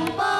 Bye.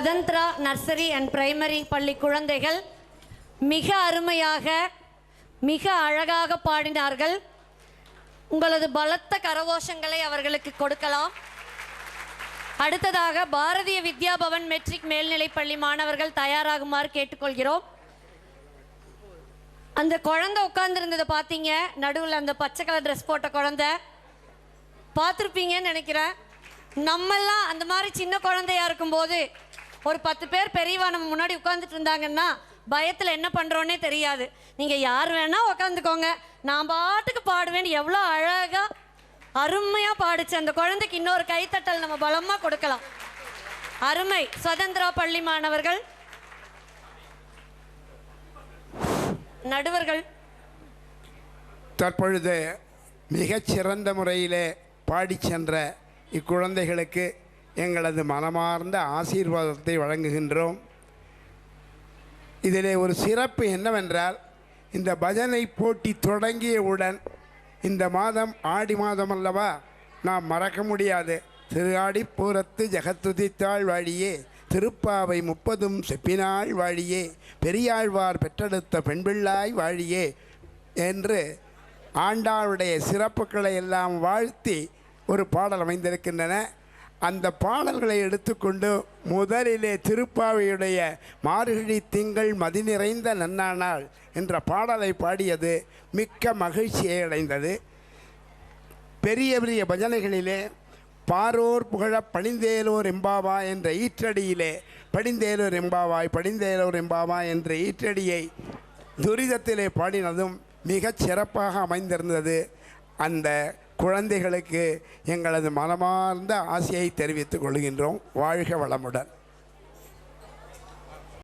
Swathantra nursery and primary பள்ளி குழந்தைகள் மிக அருமையாக மிக அழகாக பாடினார்கள். உங்களது பலத்த கரகோஷங்களை அவர்களுக்கு கொடுக்கலாம். அடுத்ததாக பாரதிய வித்யா பவன் மெட்ரிக் மேல்நிலைப்பள்ளி மாணவர்கள் தயாராகுமாறு கேட்டுக்கொள்கிறோம். அந்த குழந்தை உட்கார்ந்துருந்ததை பார்த்தீங்க. நடுவில் அந்த பச்சை கலர் ட்ரெஸ் போட்ட குழந்தை. பார்த்துருப்பீங்கன்னு நினைக்கிறேன். நம்மெல்லாம் அந்த மாதிரி சின்ன குழந்தையா இருக்கும்போது ஒரு பத்து பேர் பெரியவா நம்ம முன்னாடி உட்காந்துட்டு இருந்தாங்கன்னா பயத்தில் என்ன பண்ணுறோன்னே தெரியாது. நீங்கள் யார் வேணால் உட்காந்துக்கோங்க நான் பாட்டுக்கு பாடுவேன்னு எவ்வளோ அழகாக அருமையாக பாடுச்சு. அந்த குழந்தைக்கு இன்னொரு கைத்தட்டல் நம்ம பலமாக கொடுக்கலாம். அருமை. சுதந்திரா பள்ளி மாணவர்கள். நடுவர்கள். தற்பொழுது மிகச்சிறந்த முறையிலே பாடி சென்ற இக்குழந்தைகளுக்கு எங்களது மனமார்ந்த ஆசீர்வாதத்தை வழங்குகின்றோம். இதிலே ஒரு சிறப்பு என்னவென்றால் இந்த பஜனை போட்டி தொடங்கியவுடன் இந்த மாதம் ஆடி மாதம் அல்லவா நாம் மறக்க முடியாது. திருஆடி பூரத்து ஜெகத்துதித்தாள் வாழியே திருப்பாவை முப்பதும் செப்பினாள் வாழியே பெரியாழ்வார் பெற்றெடுத்த பெண்பிள்ளாய் வாழியே என்று ஆண்டாளுடைய சிறப்புகளை எல்லாம் வாழ்த்தி ஒரு பாடல் அமைந்திருக்கின்றன. அந்த பாடல்களை எடுத்துக்கொண்டு முதலிலே திருப்பாவையுடைய மார்கழி திங்கள் மதி நிறைந்த நன்னானாள் என்ற பாடலை பாடியது மிக்க மகிழ்ச்சியை அடைந்தது. பெரிய பெரிய பஜனைகளிலே பாரோர் புகழ பணிந்தேலோர் எம்பாவா என்ற ஈற்றடியிலே படிந்தேலோர் எம்பாவாய் படிந்தேலோர் எம்பாவா என்ற ஈற்றடியை துரிதத்திலே பாடினதும் மிகச் சிறப்பாக அமைந்திருந்தது. அந்த குழந்தைகளுக்கு எங்களது மனமார்ந்த ஆசையை தெரிவித்துக் கொள்கின்றோம். வாழ்க வளமுடன்.